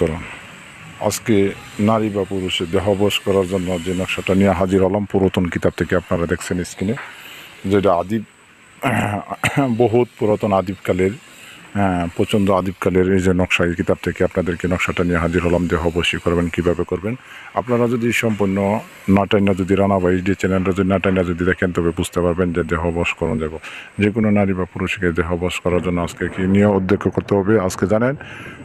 করুন। আজকে নারী বা পুরুষের দেহবশ করার জন্য যে নকশাটা নিয়ে হাজির হলাম, পুরাতন কিতাব থেকে আপনারা দেখছেন স্ক্রিনে যেটা আদিব, বহুত পুরাতন আদিবকালের প্রচণ্ড আদিবকালের এই যে নকশা এই কিতাব থেকে আপনাদেরকে নকশাটা নিয়ে হাজির হলাম দেহবশী করবেন কীভাবে করবেন? আপনারা যদি সম্পূর্ণ নাটাইনা যদি রানা বা এইচডি চ্যানেলটা যদি নাটাইনা যদি দেখেন তবে বুঝতে পারবেন যে দেহ বস করণ যাব। যে কোনো নারী বা পুরুষকে দেহ বস করার জন্য আজকে কি নিয়ে উদ্যোগ করতে হবে? আজকে জানেন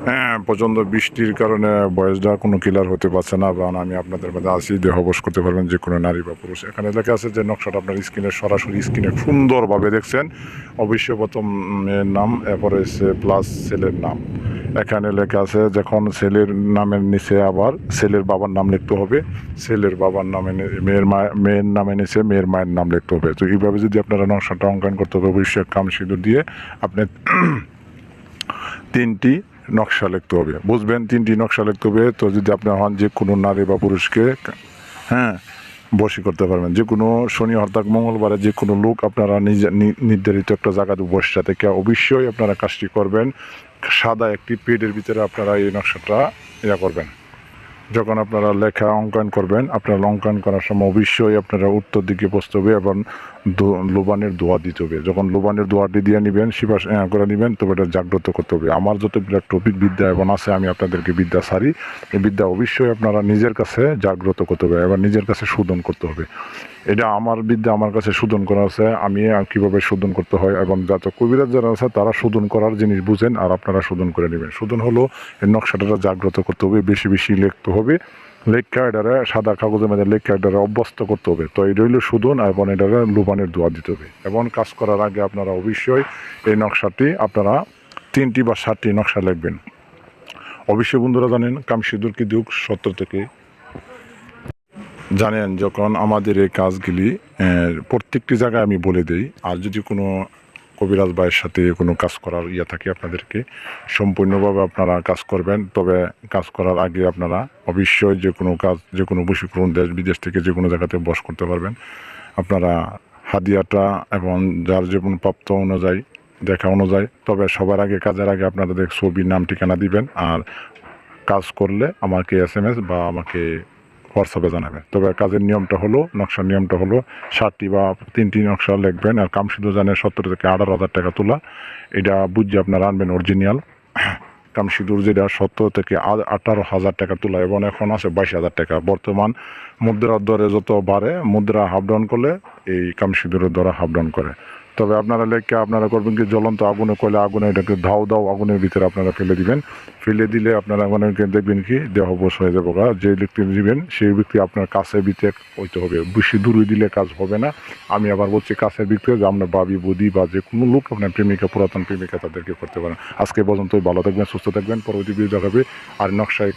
হ্যাঁ, প্রচণ্ড বৃষ্টির কারণে বয়সটা কোনো কিলার হতে পারছে না বা আমি আপনাদের মধ্যে আসি দেহবশ করতে পারবেন যে কোনো নারী বা পুরুষ। এখানে লেখা আছে যে নকশাটা আপনার স্ক্রিনে সরাসরি স্ক্রিনে সুন্দরভাবে দেখছেন। অবশ্যই প্রথম নাম এরপরে সে প্লাস ছেলের নাম। এখানে লেখা আছে, যখন ছেলের নামের নিচে আবার ছেলের বাবার নাম লিখতে হবে, ছেলের বাবার নামে মেয়ের মা, মেয়ের নামে নিচে মেয়ের মায়ের নাম লিখতে হবে। তো এইভাবে যদি আপনারা নকশাটা অঙ্কন করতে হবে, অবশ্যই কাম সিঁদুর দিয়ে আপনি তিনটি নকশা লিখতে হবে। বুঝবেন? তিনটি নকশা লিখতে হবে। তো যদি আপনি হন যে কোনো নারী বা পুরুষকে হ্যাঁ বসী করতে পারবেন। যে কোনো শনি, অর্থাৎ মঙ্গলবারে যে কোনো লোক আপনারা নিজে নির্ধারিত একটা জায়গাতে বসে থেকে অবশ্যই আপনারা কাজটি করবেন। সাদা একটি পেডের ভিতরে আপনারা এই নকশাটা ইয়া করবেন। যখন আপনারা লেখা অঙ্কন করবেন, আপনারা অঙ্কন করার সময় অবশ্যই আপনারা উত্তর দিকে বসতে হবে এবং লোবানের দোয়া দিতে হবে। যখন লোবানের দোয়াটি দিয়ে নেবেন শিবাস করে নেবেন, তবে এটা জাগ্রত করতে হবে। আমার যত বিরাট টপিক বিদ্যা এবং আছে, আমি আপনাদেরকে বিদ্যা সারি। এই বিদ্যা অবশ্যই আপনারা নিজের কাছে জাগ্রত করতে হবে এবং নিজের কাছে শোধন করতে হবে। এটা আমার বিদ্যা, আমার কাছে শোধন করা আছে। আমি কীভাবে শোধন করতে হয় এবং যত কবিরাজ যারা আছে, তারা শোধন করার জিনিস বুঝেন আর আপনারা শোধন করে নেবেন। শোধন হলো নকশাটা জাগ্রত করতে হবে, বেশি বেশি লিখতে হবে। লেখা কার্ডারে সাদা কাগজের মধ্যে লেখা কার্ডারে অভ্যস্ত করতে হবে। তো এই রইল শোধন এবং এটারে লুবানের দোয়া দিতে হবে। এবং কাজ করার আগে আপনারা অবশ্যই এই নকশাটি আপনারা তিনটি বা সাতটি নকশা লিখবেন। অবশ্যই বন্ধুরা জানেন কামসিদুর কি দুঃখ সত্য থেকে জানেন, যখন আমাদের এই কাজগুলি প্রত্যেকটি জায়গায় আমি বলে দিই, আর যদি কোনো কবিরাজ ভাইয়ের সাথে কোনো কাজ করার ইয়ে থাকে আপনাদেরকে, সম্পূর্ণভাবে আপনারা কাজ করবেন। তবে কাজ করার আগে আপনারা অবশ্যই যে কোনো কাজ, যে কোনো বশীকরণ দেশ, বিদেশ থেকে যে কোনো জায়গাতে বস করতে পারবেন। আপনারা হাদিয়াটা এবং যার কোনো প্রাপ্ত অনুযায়ী, দেখা অনুযায়ী, তবে সবার আগে, কাজের আগে আপনাদের ছবি নাম ঠিকানা দিবেন। আর কাজ করলে আমাকে এস এম এস বা আমাকে হোয়াটসঅ্যাপে জানাবেন তবে কাজের নিয়মটা হলো, নকশার নিয়মটা হলো ষাটটি বা তিনটি নকশা লিখবেন আর কামসিদ্ধ জানের সত্তর থেকে আঠারো হাজার টাকা তোলা। এটা বুঝে আপনারা আনবেন অরিজিনাল কামসিদুর যেটা সত্তর থেকে আঠারো হাজার টাকা তোলা এবং এখন আছে বাইশ হাজার টাকা। বর্তমান মুদ্রার দরে যত বাড়ে, মুদ্রা হাফ ডাউন করলে এই কামসিদুরের দরে হাফ ডাউন করে। তবে আপনারা লেখকে আপনারা করবেন কি জ্বলন্ত আগুনে কইলে আগুনে, এটাকে ধাও দাও আগুনের ভিতরে আপনারা ফেলে দিবেন। ফেলে দিলে আপনারা অনেকে দেখবেন কি দেহ বস হয়ে যাব। যে ব্যক্তি দিবেন সেই ব্যক্তি আপনার কাছে ভিতরে হইতে হবে। বেশি দূরে দিলে কাজ হবে না। আমি আবার বলছি কাছের ব্যক্তি যে আপনার বাবি বুদি বা যে কোনো লোক আপনার প্রেমিকা, পুরাতন প্রেমিকা তাদেরকে করতে পারেন আজকে পর্যন্ত ভালো থাকবেন, সুস্থ থাকবেন। পরবর্তী ভিডিও দেখাবে। আর নকশায়